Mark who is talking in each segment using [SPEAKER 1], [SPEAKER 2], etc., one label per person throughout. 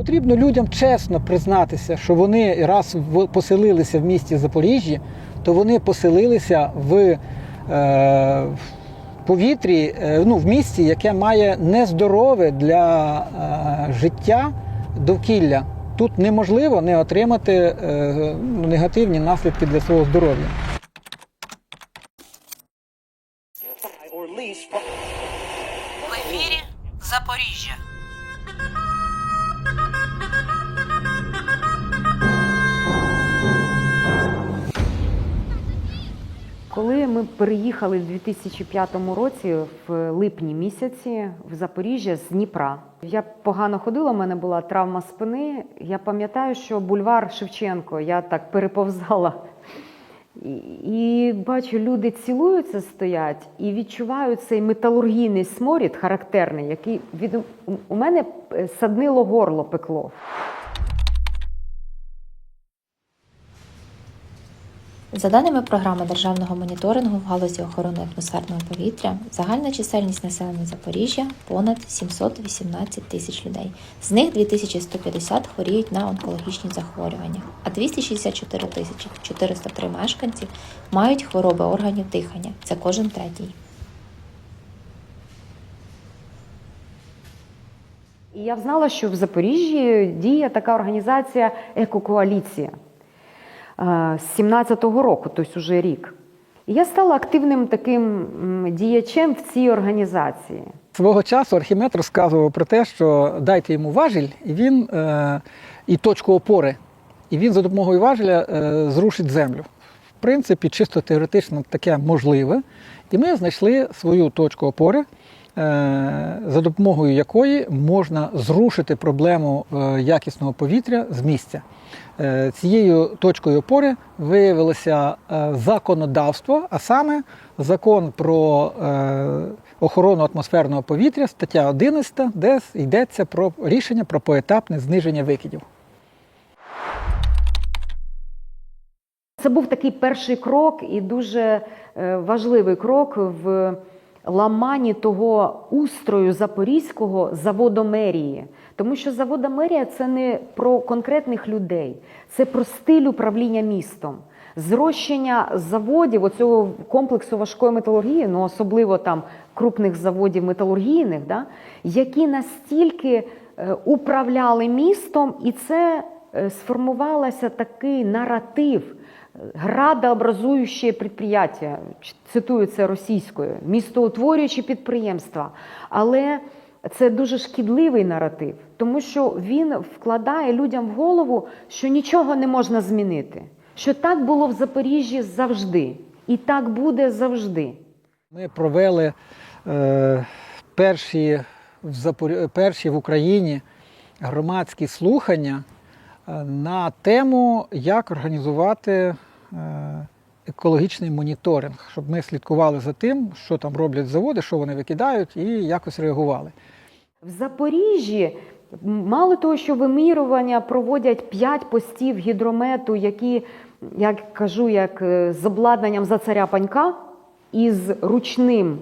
[SPEAKER 1] Потрібно людям чесно признатися, що вони раз поселилися в місті Запоріжжі, то вони поселилися в, е, повітрі, е, ну, в місті, яке має нездорове для е, життя довкілля. Тут неможливо не отримати е, ну, негативні наслідки для свого здоров'я.
[SPEAKER 2] Переїхали в 2005 році, в липні місяці, в Запоріжжя з Дніпра, я погано ходила, у мене була травма спини. Я пам'ятаю, що бульвар Шевченко, я так переповзала. І, бачу, люди цілуються, стоять і відчувають цей металургійний сморід характерний, який від у- у мене е, саднило горло пекло.
[SPEAKER 3] За даними програми державного моніторингу в галузі охорони атмосферного повітря, загальна чисельність населення Запоріжжя понад 718 тисяч людей. З них 2150 хворіють на онкологічні захворювання, а 264 тисячі 403 мешканці мають хвороби органів дихання. Це кожен третій.
[SPEAKER 2] І я знала, що в Запоріжжі діє така організація Екокоаліція з 17-го року, тобто уже рік. І я стала активним таким діячем в цій організації.
[SPEAKER 1] Свого часу Архімед розказував про те, що дайте йому важіль, і він е, і точку опори, і він за допомогою важеля е, зрушить землю. В принципі, чисто теоретично таке можливе. І ми знайшли свою точку опори, за допомогою якої можна зрушити проблему е, якісного повітря з місця. Е, Цією точкою опори виявилося е, законодавство, а саме закон про е, охорону атмосферного повітря, стаття 11, де йдеться про рішення про поетапне зниження викидів.
[SPEAKER 2] Це був такий перший крок і дуже е, важливий крок в ламанні того устрою запорізького заводомерії. Тому що заводомерія це не про конкретних людей, це про стиль управління містом. Зрощення заводів, оцього комплексу важкої металургії, ну особливо там крупних заводів металургійних, да, які настільки е, управляли містом, і це е, сформувалося такий наратив, градообразуюче підприємство, цитую це російською, містоутворюючі підприємства. Але це дуже шкідливий наратив, тому що він вкладає людям в голову, що нічого не можна змінити. Що так було в Запоріжжі завжди, і так буде завжди.
[SPEAKER 1] Ми провели е, перші, в Запор... перші в Україні громадські слухання на тему, як організувати е, екологічний моніторинг, щоб ми слідкували за тим, що там роблять заводи, що вони викидають, і якось реагували.
[SPEAKER 2] В Запоріжжі мало того, що вимірювання проводять 5 постів гідромету, які, як кажу, як е, з обладнанням за царя панька і з, ручним,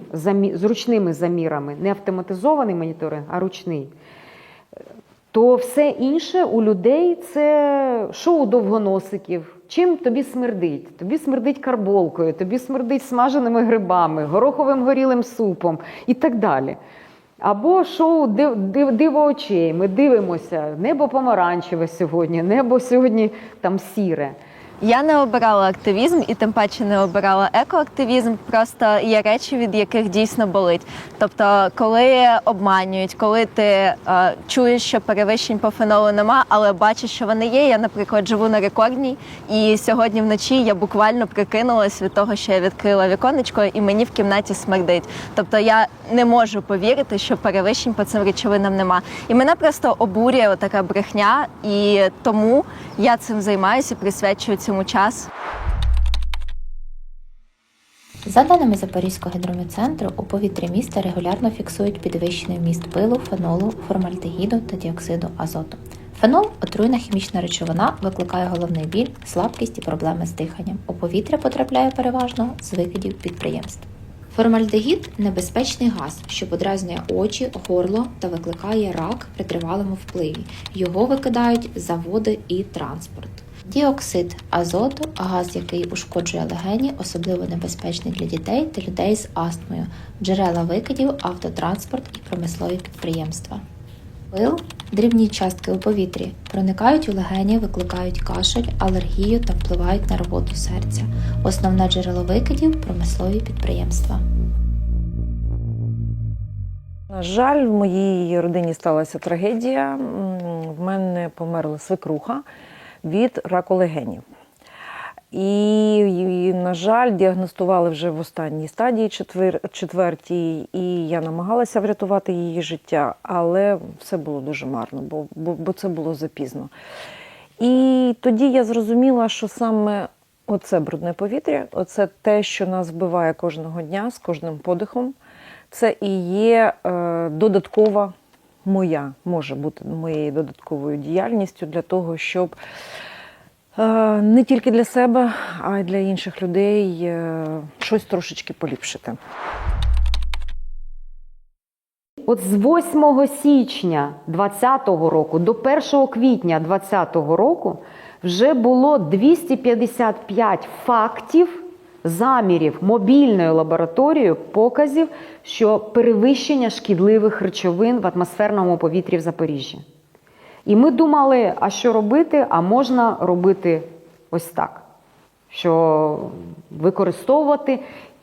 [SPEAKER 2] з ручними замірами, не автоматизований моніторинг, а ручний. То все інше у людей це шоу довгоносиків. Чим тобі смердить? Тобі смердить карболкою, тобі смердить смаженими грибами, гороховим горілим супом і так далі. Або шоу див, див, диво очей. Ми дивимося, небо помаранчеве сьогодні, небо сьогодні там сіре.
[SPEAKER 4] Я не обирала активізм і тим паче не обирала екоактивізм. Просто є речі, від яких дійсно болить. Тобто, коли обманюють, коли ти е, чуєш, що перевищень по фенолу нема, але бачиш, що вони є. Я, наприклад, живу на рекордній, і сьогодні вночі я буквально прикинулась від того, що я відкрила віконечко, і мені в кімнаті смердить. Тобто я не можу повірити, що перевищень по цим речовинам нема. І мене просто обурює така брехня, і тому я цим займаюся, присвячую цьому час.
[SPEAKER 3] За даними Запорізького гідрометцентру, у повітрі міста регулярно фіксують підвищений вміст пилу, фенолу, формальдегіду та діоксиду азоту. Фенол отруйна хімічна речовина, викликає головний біль, слабкість і проблеми з диханням. У повітря потрапляє переважно з викидів підприємств. Формальдегід небезпечний газ, що подразнює очі, горло та викликає рак при тривалому впливі. Його викидають заводи і транспорт. Діоксид азоту, газ, який ушкоджує легені, особливо небезпечний для дітей та людей з астмою, джерела викидів, автотранспорт і промислові підприємства. Пил дрібні частки у повітрі проникають у легені, викликають кашель, алергію та впливають на роботу серця. Основне джерело викидів промислові підприємства.
[SPEAKER 5] На жаль, в моїй родині сталася трагедія. В мене померла свекруха від раку легенів. І, і, на жаль, діагностували вже в останній стадії, четвер, четвертій, і я намагалася врятувати її життя, але все було дуже марно, бо, бо, бо це було запізно. І тоді я зрозуміла, що саме оце брудне повітря, оце те, що нас вбиває кожного дня з кожним подихом. Це і є е, додаткова моя, може бути моєю додатковою діяльністю для того, щоб е, не тільки для себе, а й для інших людей е, щось трошечки поліпшити.
[SPEAKER 2] От з 8 січня 2020 року до 1 квітня 2020 року вже було 255 фактів замірів мобільною лабораторією показів, що перевищення шкідливих речовин в атмосферному повітрі в Запоріжжі. І ми думали, а що робити? А можна робити ось так, що використовувати,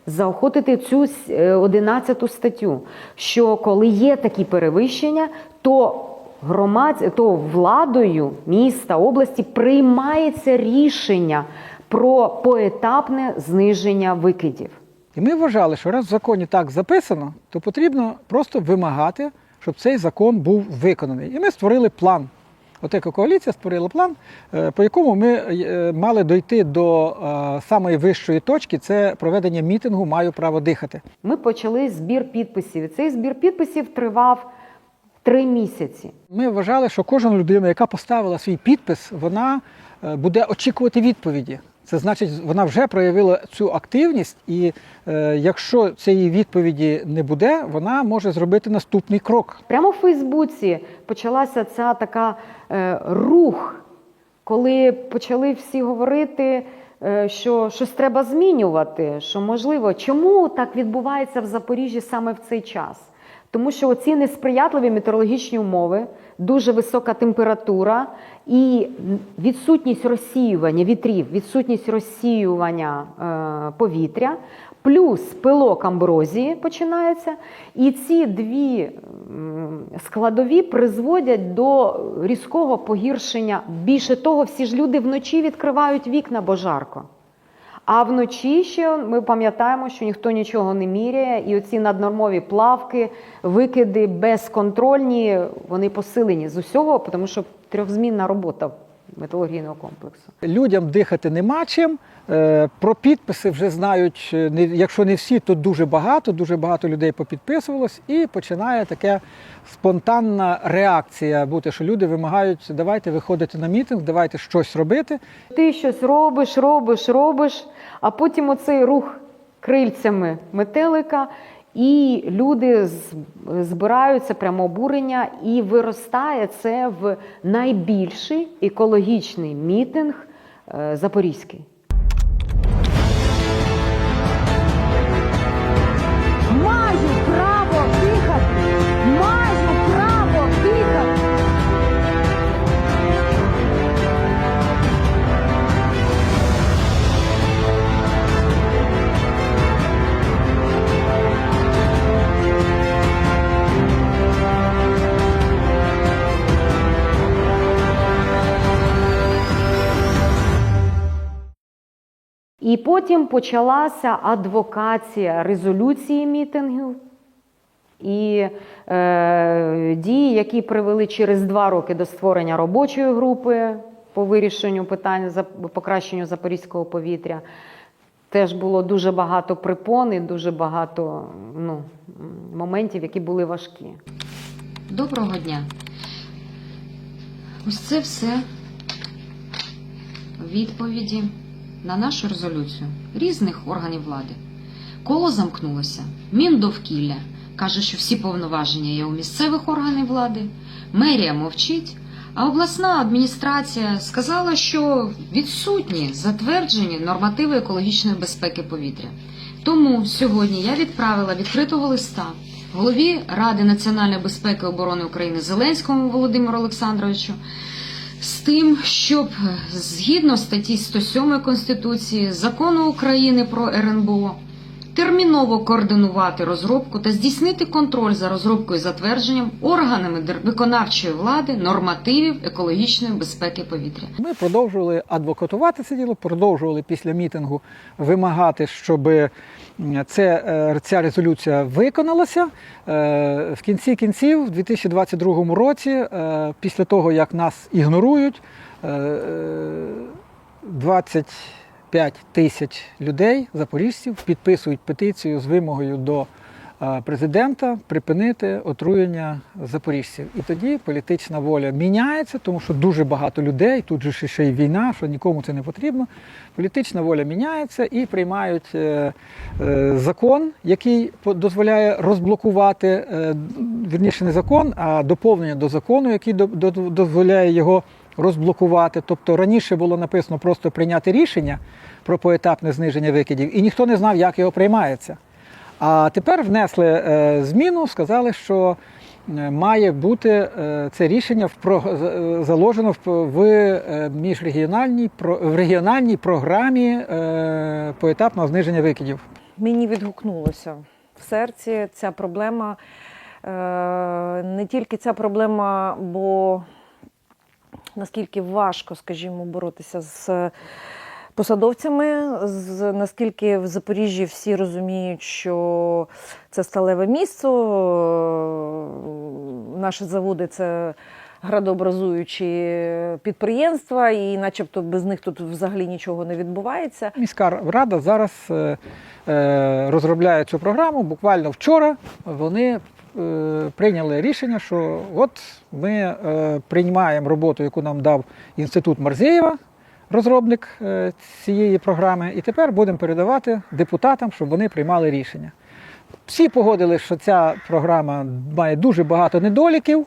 [SPEAKER 2] заохотити цю е, 11 статтю, що коли є такі перевищення, то громад, то владою міста, області приймається рішення про поетапне зниження викидів.
[SPEAKER 1] І ми вважали, що раз в законі так записано, то потрібно просто вимагати, щоб цей закон був виконаний. І ми створили план. От яка коаліція створила план, е, по якому ми е, мали дойти до е, самої вищої точки це проведення мітингу Маю право дихати.
[SPEAKER 2] Ми почали збір підписів. І цей збір підписів тривав три місяці.
[SPEAKER 1] Ми вважали, що кожна людина, яка поставила свій підпис, вона буде очікувати відповіді. Це значить, вона вже проявила цю активність, і е, якщо цієї відповіді не буде, вона може зробити наступний крок.
[SPEAKER 2] Прямо в Фейсбуці почалася ця така е, рух, коли почали всі говорити, е, що щось треба змінювати, що можливо, чому так відбувається в Запоріжжі саме в цей час? Тому що оці несприятливі метеорологічні умови, дуже висока температура і відсутність розсіювання вітрів, відсутність розсіювання е, повітря, плюс пилок амброзії починається. І ці дві складові призводять до різкого погіршення. Більше того, всі ж люди вночі відкривають вікна, бо жарко. А вночі ще ми пам'ятаємо, що ніхто нічого не міряє, і оці наднормові плавки, викиди безконтрольні, вони посилені з усього, тому що трьохзмінна робота металургійного комплексу.
[SPEAKER 1] Людям дихати нема чим. Е, Про підписи вже знають, е, якщо не всі, то дуже багато, дуже багато людей попідписувалось, і починає така спонтанна реакція бути, що люди вимагають, давайте виходити на мітинг, давайте щось робити.
[SPEAKER 2] Ти щось робиш, робиш, робиш, а потім оцей рух крильцями метелика, і люди збираються прямо обурення, і виростає це в найбільший екологічний мітинг е, Запорізький. Потім почалася адвокація резолюції мітингів і е, дії, які привели через два роки до створення робочої групи по вирішенню питань за покращенню запорізького повітря. Теж було дуже багато припон і дуже багато ну, моментів, які були важкі.
[SPEAKER 6] Доброго дня. Ось це все відповіді на нашу резолюцію різних органів влади Коло замкнулося. Міндовкілля каже, що всі повноваження є у місцевих органів влади, мерія мовчить, а обласна адміністрація сказала, що відсутні затверджені нормативи екологічної безпеки повітря. Тому сьогодні я відправила відкритого листа голові Ради національної безпеки і оборони України Зеленському Володимиру Олександровичу з тим, щоб згідно статті 107 Конституції закону України про РНБО терміново координувати розробку та здійснити контроль за розробкою і затвердженням органами виконавчої влади нормативів екологічної безпеки повітря.
[SPEAKER 1] Ми продовжували адвокатувати це діло, продовжували після мітингу вимагати, щоб це, е, ця резолюція виконалася. Е, В кінці кінців, у 2022 році, е, після того, як нас ігнорують, е, е, 25 тисяч людей, запоріжців, підписують петицію з вимогою до е, президента припинити отруєння запоріжців. І тоді політична воля міняється, тому що дуже багато людей, тут же ще- й війна, що нікому це не потрібно. Політична воля міняється і приймають е, е, закон, який дозволяє розблокувати, вірніше не закон, а доповнення до закону, який до- до- дозволяє його розблокувати. Тобто раніше було написано просто прийняти рішення про поетапне зниження викидів, і ніхто не знав, як його приймається. А тепер внесли е, зміну, сказали, що е, має бути е, це рішення заложено в, міжрегіональній в регіональній програмі поетапного зниження викидів.
[SPEAKER 5] Мені відгукнулося в серці ця проблема. Не тільки ця проблема, бо наскільки важко, скажімо, боротися з посадовцями, з, наскільки в Запоріжжі всі розуміють, що це сталеве місце, е, наші заводи це градообразуючі підприємства, і начебто без них тут взагалі нічого не відбувається.
[SPEAKER 1] Міська рада зараз е, е, розробляє цю програму. Буквально вчора вони е, прийняли рішення, що от ми е, приймаємо роботу, яку нам дав інститут Марзєєва, розробник е, цієї програми, і тепер будемо передавати депутатам, щоб вони приймали рішення. Всі погодили, що ця програма має дуже багато недоліків.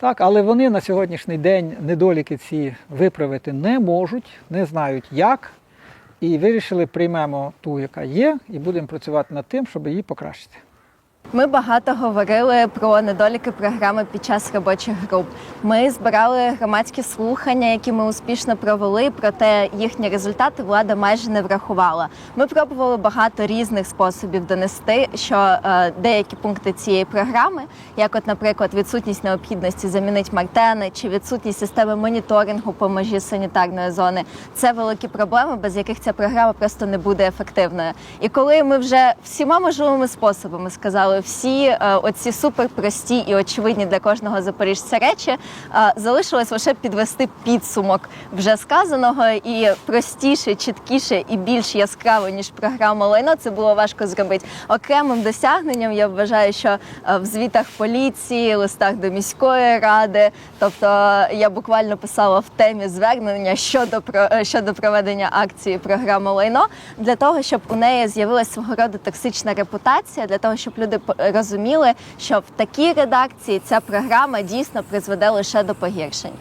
[SPEAKER 1] Так, але вони на сьогоднішній день недоліки ці виправити не можуть, не знають як. І вирішили, приймемо ту, яка є, і будемо працювати над тим, щоб її покращити.
[SPEAKER 4] Ми багато говорили про недоліки програми під час робочих груп. Ми збирали громадські слухання, які ми успішно провели, проте їхні результати влада майже не врахувала. Ми пробували багато різних способів донести, що е, деякі пункти цієї програми, як, от, наприклад, відсутність необхідності замінити мартени чи відсутність системи моніторингу по межі санітарної зони, це великі проблеми, без яких ця програма просто не буде ефективною. І коли ми вже всіма можливими способами сказали всі е, оці суперпрості і очевидні для кожного запоріжця речі, е, залишилось лише підвести підсумок вже сказаного і простіше, чіткіше і більш яскраво ніж програма лайно. Це було важко зробити. Окремим досягненням я вважаю, що е, в звітах поліції, листах до міської ради, тобто я буквально писала в темі звернення щодо щодо проведення акції програми лайно для того, щоб у неї з'явилася свого роду токсична репутація, для того, щоб люди розуміли, що в такій редакції ця програма дійсно призведе лише до погіршень.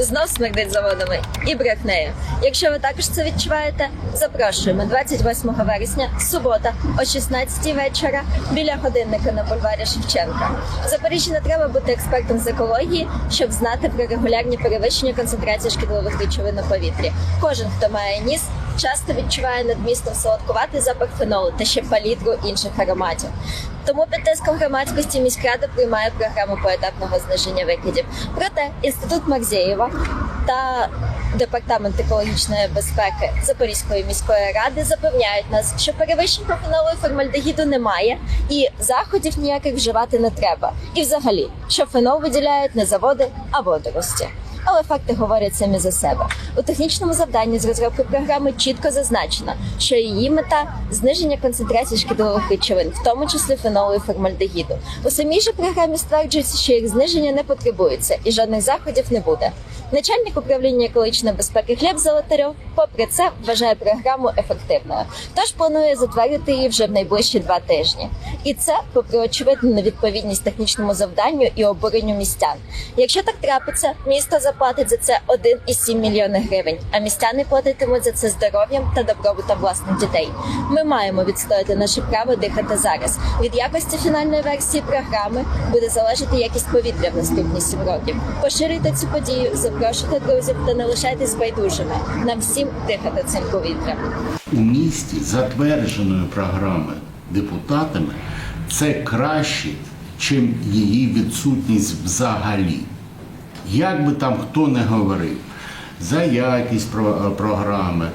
[SPEAKER 4] Знов смердить заводами і брехнею. Якщо ви також це відчуваєте, запрошуємо 28 вересня, субота, о 16 вечора, біля годинника на бульварі Шевченка. В Запоріжжі не треба бути експертом з екології, щоб знати про регулярні перевищення концентрації шкідливих речовин у повітрі. Кожен, хто має ніс, часто відчуває над містом солодкуватий запах фенолу та ще палітру інших ароматів. Тому під тиском громадськості міськрада приймає програму поетапного зниження викидів. Проте інститут Марзєєва та департамент екологічної безпеки Запорізької міської ради запевняють нас, що перевищень по фенолу і формальдегіду немає, і заходів ніяких вживати не треба. І взагалі, що фенол виділяють не заводи, а водорості.
[SPEAKER 7] Але факти говорять самі за себе. У технічному завданні з розробки програми чітко зазначено, що її мета зниження концентрації шкідливих речовин, в тому числі фенолу і формальдегіду. У самій же програмі стверджується, що їх зниження не потребується і жодних заходів не буде. Начальник управління екологічної безпеки Глеб Золотарьов, попри це, вважає програму ефективною, тож планує затвердити її вже в найближчі два тижні. І це попри очевидну невідповідність технічному завданню і обуренню містян. Якщо так трапиться, місто заплатить за це 1,7 мільйони гривень, а містяни платитимуть за це здоров'ям та добробутом власних дітей. Ми маємо відстояти наше право дихати зараз. Від якості фінальної версії програми буде залежати якість повітря в наступні сім років. Поширюйте цю подію, запрошуйте друзів та не лишайтесь байдужими. Нам всім дихати цим повітрям.
[SPEAKER 8] у місті затвердженою програмою депутатами це краще, чим її відсутність взагалі. Як би там хто не говорив за якість програми,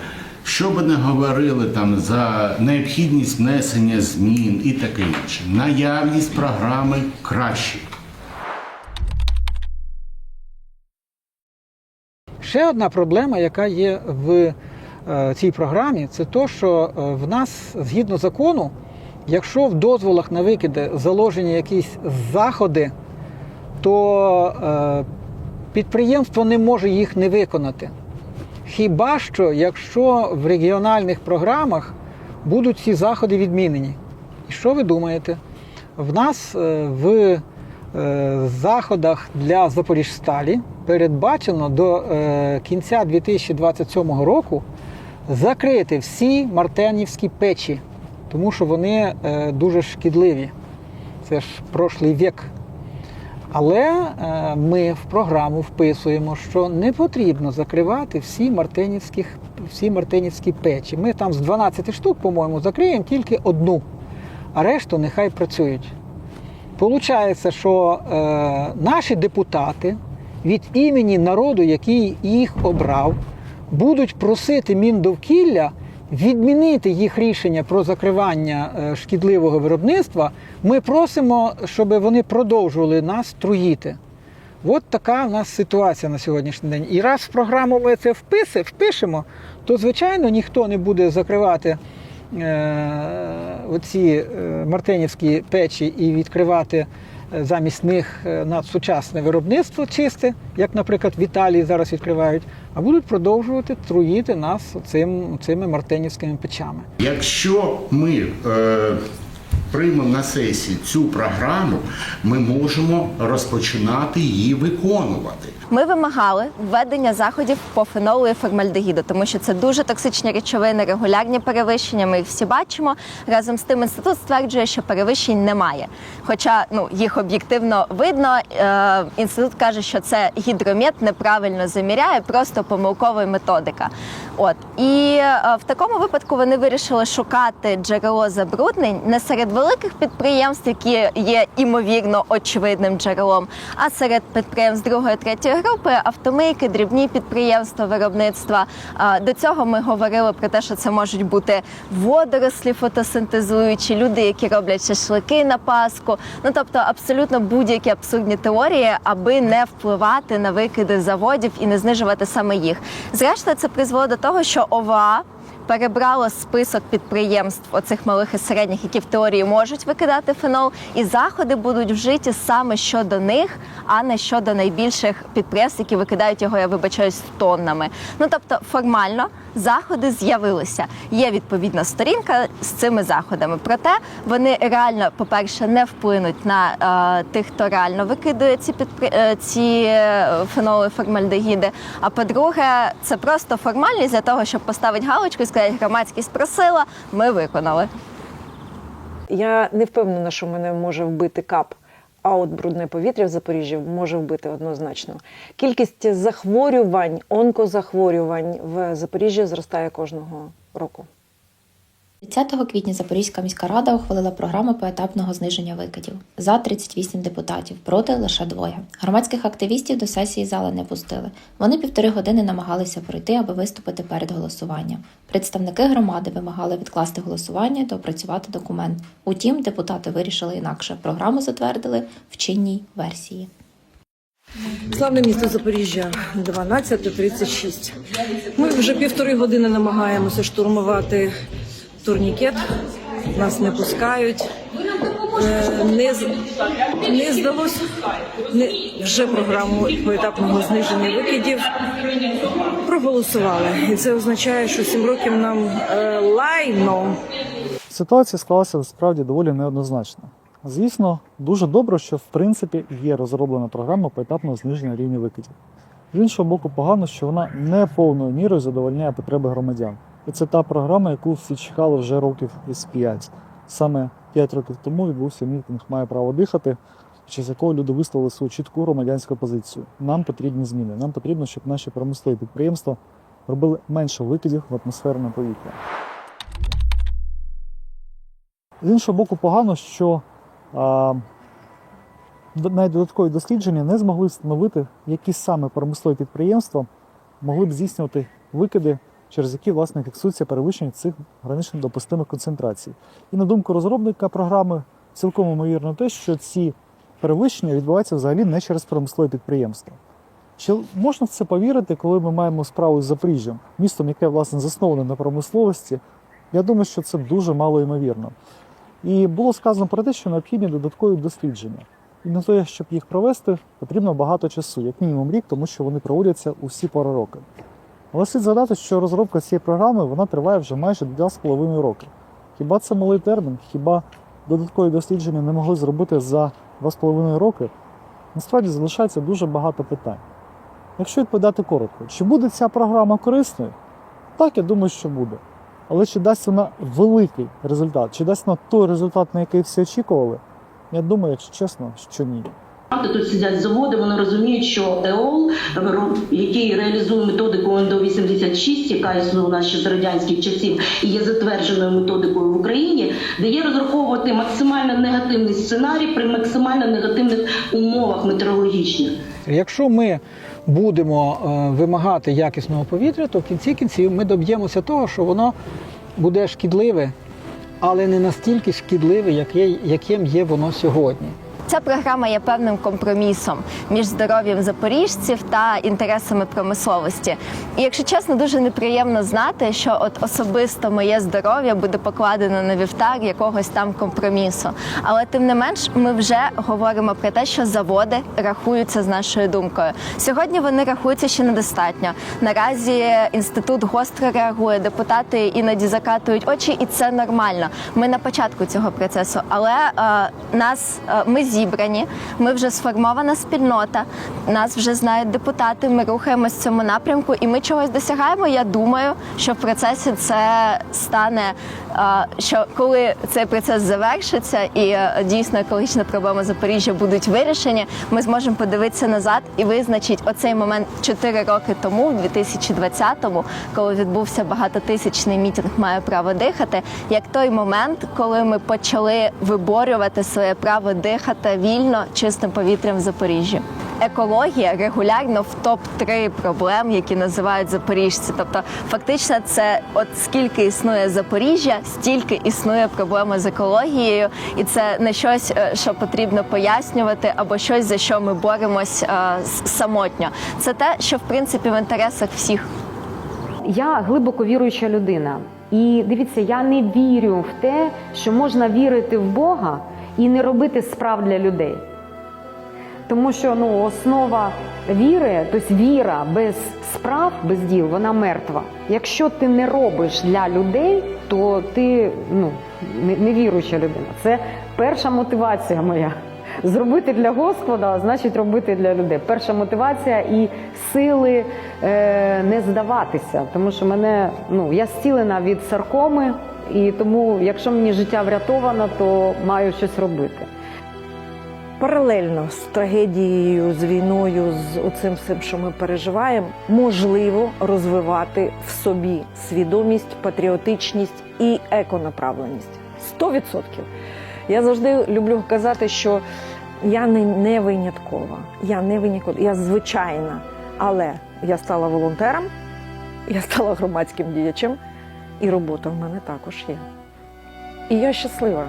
[SPEAKER 8] що би не говорили там за необхідність внесення змін і таке інше, наявність програми краще.
[SPEAKER 1] Ще одна проблема, яка є в е, цій програмі, це то, що е, в нас згідно закону, якщо в дозволах на викиди заложені якісь заходи, то е, підприємство не може їх не виконати. Хіба що, якщо в регіональних програмах будуть ці заходи відмінені. І що ви думаєте? В нас е, в е, заходах для Запоріжсталі передбачено до е, кінця 2027 року закрити всі мартенівські печі, тому що вони дуже шкідливі. Це ж прошлий вік. Але е, ми в програму вписуємо, що не потрібно закривати всі мартинівські, всі мартинівські печі. Ми там з 12 штук, по-моєму, закриємо тільки одну, а решту нехай працюють. Получається, що е, наші депутати від імені народу, який їх обрав, будуть просити Міндовкілля відмінити їх рішення про закривання е, шкідливого виробництва. Ми просимо, щоб вони продовжували нас труїти. От така в нас ситуація на сьогоднішній день. І раз в програму ми це вписи, впишемо, то звичайно ніхто не буде закривати е, оці е, мартинівські печі і відкривати замість них на сучасне виробництво чисте, як, наприклад, в Італії зараз відкривають, а будуть продовжувати труїти нас цим, цими мартенівськими печами.
[SPEAKER 8] Якщо ми е, приймемо на сесії цю програму, ми можемо розпочинати її виконувати.
[SPEAKER 4] Ми вимагали введення заходів по фенолу і формальдегіду, тому що це дуже токсичні речовини, регулярні перевищення. Ми їх всі бачимо. Разом з тим інститут стверджує, що перевищень немає. Хоча ну їх об'єктивно видно. Е, інститут каже, що це гідромет неправильно заміряє, просто помилкова методика. От і е, в такому випадку вони вирішили шукати джерело забруднень не серед великих підприємств, які є імовірно очевидним джерелом, а серед підприємств другої третьої групи, автомийки, дрібні підприємства, виробництва. Е, До цього ми говорили про те, що це можуть бути водорослі фотосинтезуючі, люди, які роблять шашлики на Пасху. Ну тобто абсолютно будь-які абсурдні теорії, аби не впливати на викиди заводів і не знижувати саме їх. Зрештою, це призвело до того, що ОВА перебрало список підприємств оцих малих і середніх, які в теорії можуть викидати фенол, і заходи будуть вжиті саме щодо них, а не щодо найбільших підприємств, які викидають його, я вибачаюсь, тоннами. Ну тобто, формально заходи з'явилися. Є відповідна сторінка з цими заходами. Проте вони реально, по-перше, не вплинуть на е, тих, хто реально викидує ці підпри... е, ці е, феноли формальдегіди. А по-друге, це просто формальність для того, щоб поставити галочку і сказати, громадськість просила, ми виконали.
[SPEAKER 5] Я не впевнена, що мене може вбити кап. А от брудне повітря в Запоріжжі може вбити однозначно. Кількість захворювань, онкозахворювань в Запоріжжі зростає кожного року.
[SPEAKER 3] 30 квітня Запорізька міська рада ухвалила програму поетапного зниження викидів. За 38 депутатів, проти лише двоє. Громадських активістів до сесії зали не пустили. Вони півтори години намагалися пройти, аби виступити перед голосуванням. Представники громади вимагали відкласти голосування та опрацювати документ. Утім, депутати вирішили інакше. Програму затвердили в чинній версії.
[SPEAKER 9] Славне місто Запоріжжя 12.36. Ми вже півтори години намагаємося штурмувати турнікет. Нас не пускають. Е, Не, не здалося не, вже програму поетапного зниження викидів проголосували. І це означає, що сім років нам е, лайно.
[SPEAKER 10] Ситуація склалася справді доволі неоднозначно. Звісно, дуже добре, що в принципі є розроблена програма поетапного зниження рівня викидів. З іншого боку, погано, що вона не повною мірою задовольняє потреби громадян. І це та програма, яку всі чекали вже років із 5. Саме 5 років тому відбувся мітинг Має право дихати, під час якого люди висловили свою чітку громадянську позицію. Нам потрібні зміни. Нам потрібно, щоб наші промислові підприємства робили менше викидів в атмосферне повітря. З іншого боку, погано, що а, навіть додаткові дослідження не змогли встановити, які саме промислові підприємства могли б здійснювати викиди, через які власне фіксується перевищення цих гранично допустимих концентрацій. І на думку розробника програми, цілком ймовірно те, що ці перевищення відбуваються взагалі не через промислові підприємства. Чи можна в це повірити, коли ми маємо справу з Запоріжжям, містом, яке власне засноване на промисловості? Я думаю, що це дуже мало ймовірно. І було сказано про те, що необхідні додаткові дослідження. І на те, щоб їх провести, потрібно багато часу, як мінімум рік, тому що вони проводяться усі пори роки. Але слід згадати, що розробка цієї програми вона триває вже майже 2,5 роки. Хіба це малий термін? Хіба додаткові дослідження не могли зробити за 2,5 роки? Насправді залишається дуже багато питань. Якщо відповідати коротко, чи буде ця програма корисною? Так, я думаю, що буде. Але чи дасть вона великий результат? Чи дасть вона той результат, на який всі очікували? Я думаю, якщо чесно, що ні.
[SPEAKER 11] Тут сидять заводи, вони розуміють, що ЕОЛ, який реалізує методику НДО 86, яка існує у нас ще з радянських часів і є затвердженою методикою в Україні, дає розраховувати максимально негативний сценарій при максимально негативних умовах метеорологічних.
[SPEAKER 1] Якщо ми будемо е, вимагати якісного повітря, то в кінці кінців ми доб'ємося того, що воно буде шкідливе, але не настільки шкідливе, як яким є воно сьогодні.
[SPEAKER 4] Ця програма є певним компромісом між здоров'ям запоріжців та інтересами промисловості. І якщо чесно, дуже неприємно знати, що от особисто моє здоров'я буде покладено на вівтар якогось там компромісу. Але тим не менш, ми вже говоримо про те, що заводи рахуються з нашою думкою. Сьогодні вони рахуються ще недостатньо. Наразі інститут гостро реагує, депутати іноді закатують очі, і це нормально. Ми на початку цього процесу, але е, нас е, ми зібрані, ми вже сформована спільнота, нас вже знають депутати. Ми рухаємось в цьому напрямку, і ми чогось досягаємо. Я думаю, що в процесі це стане. Що коли цей процес завершиться і е, дійсно екологічна проблема Запоріжжя будуть вирішені, ми зможемо подивитися назад і визначити оцей момент 4 роки тому, в 2020-му, коли відбувся багатотисячний мітинг Маю право дихати, як той момент, коли ми почали виборювати своє право дихати вільно чистим повітрям в Запоріжжі. Екологія регулярно в топ 3 проблем, які називають запоріжці. Тобто, фактично, це от скільки існує Запоріжжя, стільки існує проблема з екологією, і це не щось, е, що потрібно пояснювати, або щось за що ми боремось е, самотньо. Це те, що в принципі в інтересах всіх.
[SPEAKER 2] Я глибоко віруюча людина. І дивіться, я не вірю в те, що можна вірити в Бога і не робити справ для людей. Тому що ну, основа віри, тобто віра без справ, без діл, вона мертва. Якщо ти не робиш для людей, то ти ну, не, не людина. Це перша мотивація моя. Зробити для Господа, значить робити для людей. Перша мотивація і сили е, не здаватися. Тому що мене ну я зцілена від саркоми, і тому, якщо мені життя врятовано, то маю щось робити.
[SPEAKER 5] Паралельно з трагедією, з війною, з оцим всім, що ми переживаємо, можливо розвивати в собі свідомість, патріотичність і еконаправленість. 100%. Я завжди люблю казати, що я не, не виняткова, я не виняткова, я звичайна. Але я стала волонтером, я стала громадським діячем, і робота в мене також є. І я щаслива.